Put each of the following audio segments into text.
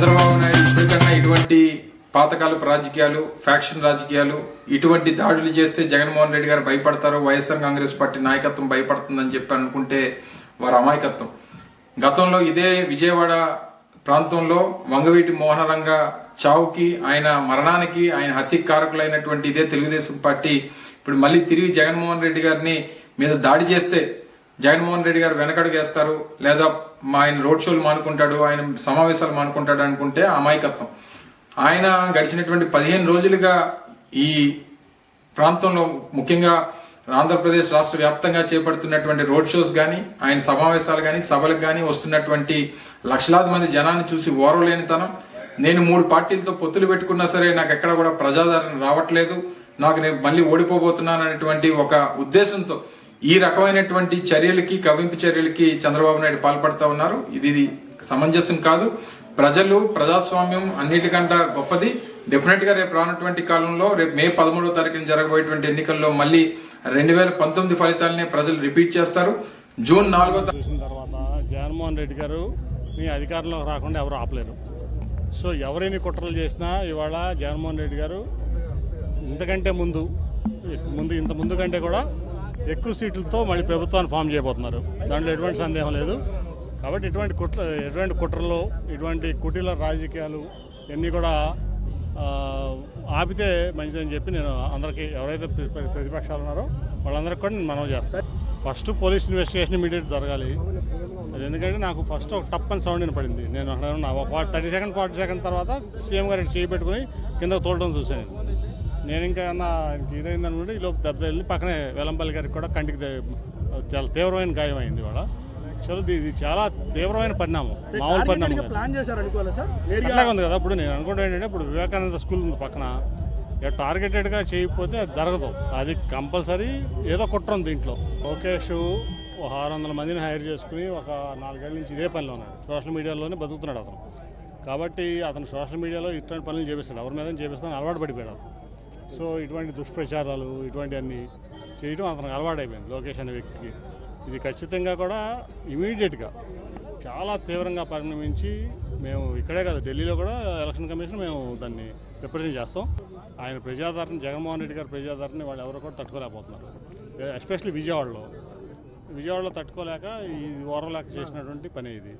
చంద్రబాబు నాయుడు ఎందుకంటే ఇటువంటి పాతకాలపు రాజకీయాలు ఫ్యాక్షన్ రాజకీయాలు ఇటువంటి దాడులు చేస్తే జగన్మోహన్ రెడ్డి గారు భయపడతారు వైఎస్ఆర్ కాంగ్రెస్ పార్టీ నాయకత్వం భయపడుతుందని చెప్పి అనుకుంటే వారి అమాయకత్వం. గతంలో ఇదే విజయవాడ ప్రాంతంలో వంగవీటి మోహనరంగ చావుకి ఆయన మరణానికి ఆయన హత్య కారకులైనటువంటి ఇదే తెలుగుదేశం పార్టీ ఇప్పుడు మళ్ళీ తిరిగి జగన్మోహన్ రెడ్డి గారిని మీద దాడి చేస్తే జగన్మోహన్ రెడ్డి గారు వెనకడుగేస్తారు లేదా మా ఆయన రోడ్ షోలు మానుకుంటాడు ఆయన సమావేశాలు మానుకుంటాడు అనుకుంటే అమాయకత్వం. ఆయన గడిచినటువంటి పదిహేను రోజులుగా ఈ ప్రాంతంలో ముఖ్యంగా ఆంధ్రప్రదేశ్ రాష్ట్ర వ్యాప్తంగా చేపడుతున్నటువంటి రోడ్ షోస్ కానీ ఆయన సమావేశాలు కానీ సభలకు కానీ వస్తున్నటువంటి లక్షలాది మంది జనాన్ని చూసి ఓర్వలేనితనం. నేను మూడు పార్టీలతో పొత్తులు పెట్టుకున్నా సరే నాకు ఎక్కడ కూడా ప్రజాదరణ రావట్లేదు. నాకు నేను మళ్ళీ ఓడిపోబోతున్నాను అనేటువంటి ఒక ఉద్దేశంతో ఈ రకమైనటువంటి చర్యలకి కవింపు చర్యలకి చంద్రబాబు నాయుడు పాల్పడతా ఉన్నారు. ఇది సమంజసం కాదు. ప్రజలు ప్రజాస్వామ్యం అన్నిటికంటే గొప్పది. డెఫినెట్గా రేపు రానటువంటి కాలంలో రేపు మే పదమూడవ తారీఖున జరగబోయేటువంటి ఎన్నికల్లో మళ్ళీ రెండు వేల పంతొమ్మిది ఫలితాలనే ప్రజలు రిపీట్ చేస్తారు. జూన్ నాలుగో చూసిన తర్వాత జగన్మోహన్ రెడ్డి గారు మీ అధికారంలోకి రాకుండా ఎవరు ఆపలేరు. సో ఎవరైనా కుట్రలు చేసినా ఇవాళ జగన్మోహన్ రెడ్డి గారు ఇంతకంటే ముందు ముందు ఇంత ముందు కంటే కూడా ఎక్కువ సీట్లతో మళ్ళీ ప్రభుత్వాన్ని ఫామ్ చేయబోతున్నారు. దాంట్లో ఎటువంటి సందేహం లేదు. కాబట్టి ఇటువంటి కుట్ర ఎటువంటి కుట్రలు ఇటువంటి కుటీల రాజకీయాలు ఇవన్నీ కూడా ఆపితే మంచిదని చెప్పి నేను అందరికీ ఎవరైతే ప్ర- ప్రతిపక్షాలు ఉన్నారో వాళ్ళందరికీ కూడా నేను మనవి చేస్తాను ఫస్ట్ పోలీస్ ఇన్వెస్టిగేషన్ ఇమీడియట్ జరగాలి. అది ఎందుకంటే నాకు ఫస్ట్ ఒక టప్ అని సౌండ్ వినపడింది. నేను అక్కడ ఉన్నా థర్టీ సెకండ్ ఫార్టీ సెకండ్ తర్వాత సీఎం గారు చేయి పెట్టుకుని కింద తోలడం చూశాను నేను ఇంకా ఏమన్నా ఆయనకి ఇదైంది అనుకుంటే ఈ లోపు దెబ్బ వెళ్ళి పక్కనే వెల్లంపల్లి గారికి కూడా కంటికి చాలా తీవ్రమైన గాయం అయింది ఇవాళ. చలో ఇది చాలా తీవ్రమైన పరిణామం మామూలు పరిణామం అట్లాగే ఉంది కదా ఇప్పుడు నేను అనుకుంటా ఏంటంటే ఇప్పుడు వివేకానంద స్కూల్ ఉంది పక్కన. ఇక టార్గెటెడ్గా చేయకపోతే అది జరగదు. అది కంపల్సరీ ఏదో కుట్ర ఉంది దీంట్లో. లోకేష్ ఒక ఆరు వందల మందిని హైర్ చేసుకుని ఒక నాలుగేళ్ళ నుంచి ఇదే పనిలో ఉన్నాడు. సోషల్ మీడియాలోనే బతుకుతున్నాడు అతను. కాబట్టి అతను సోషల్ మీడియాలో ఇటువంటి పనులు చేపిస్తాడు. ఎవరి మీద చేపిస్తాను అలవాటు పడిపోయాడు అతను. సో ఇటువంటి దుష్ప్రచారాలు ఇటువంటివన్నీ చేయడం అతనికి అలవాటు అయిపోయింది లోకేష్ అనే వ్యక్తికి. ఇది ఖచ్చితంగా కూడా ఇమీడియట్గా చాలా తీవ్రంగా పరిణమించి మేము ఇక్కడే కాదు ఢిల్లీలో కూడా ఎలక్షన్ కమిషన్ మేము దాన్ని రిప్రజెంట్ చేస్తాం. ఆయన ప్రజాదరణ జగన్మోహన్ రెడ్డి గారి ప్రజాదరణ వాళ్ళు ఎవరు కూడా తట్టుకోలేకపోతున్నారు. ఎస్పెషల్లీ విజయవాడలో. విజయవాడలో తట్టుకోలేక ఈ ఓరలేక చేసినటువంటి పని ఇది.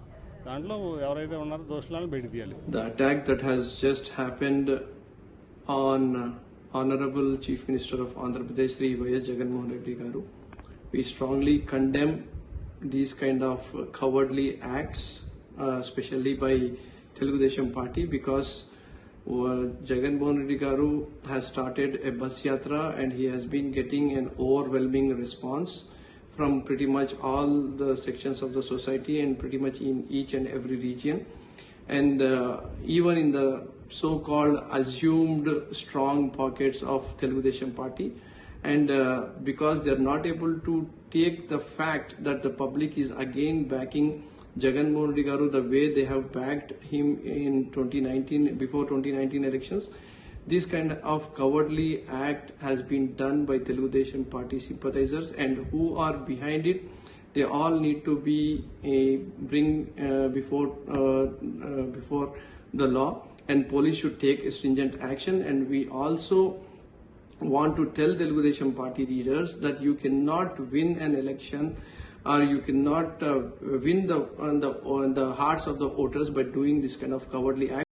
దాంట్లో ఎవరైతే ఉన్నారో దోషులను బయట తీయాలి. The attack that has just happened on Honorable Chief Minister of Andhra Pradesh, Sri Y.S. Jagannath Reddy Garu. We strongly condemn these kind of uh, cowardly acts, uh, especially by Telugu Desam Party, because uh, Jagan Mohan Reddy Garu has started a bus yatra and he has been getting an overwhelming response from pretty much all the sections of the society and pretty much in each and every region and uh, even in the so-called assumed strong pockets of Telugu Desam party and uh, because they are not able to take the fact that the public is again backing Jagan Mohan the way they have backed him in 2019 before 2019 elections this kind of cowardly act has been done by Telugu Desam party sympathizers and who are behind it they all need to be uh, bring uh, before uh, uh, before the law and police should take stringent action and we also want to tell Telugu Desam party leaders that you cannot win an election or you cannot uh, win the on the on the hearts of the voters by doing this kind of cowardly act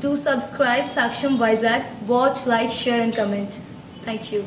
Do subscribe Saksham Vizag. Watch, like, share, and comment. Thank you.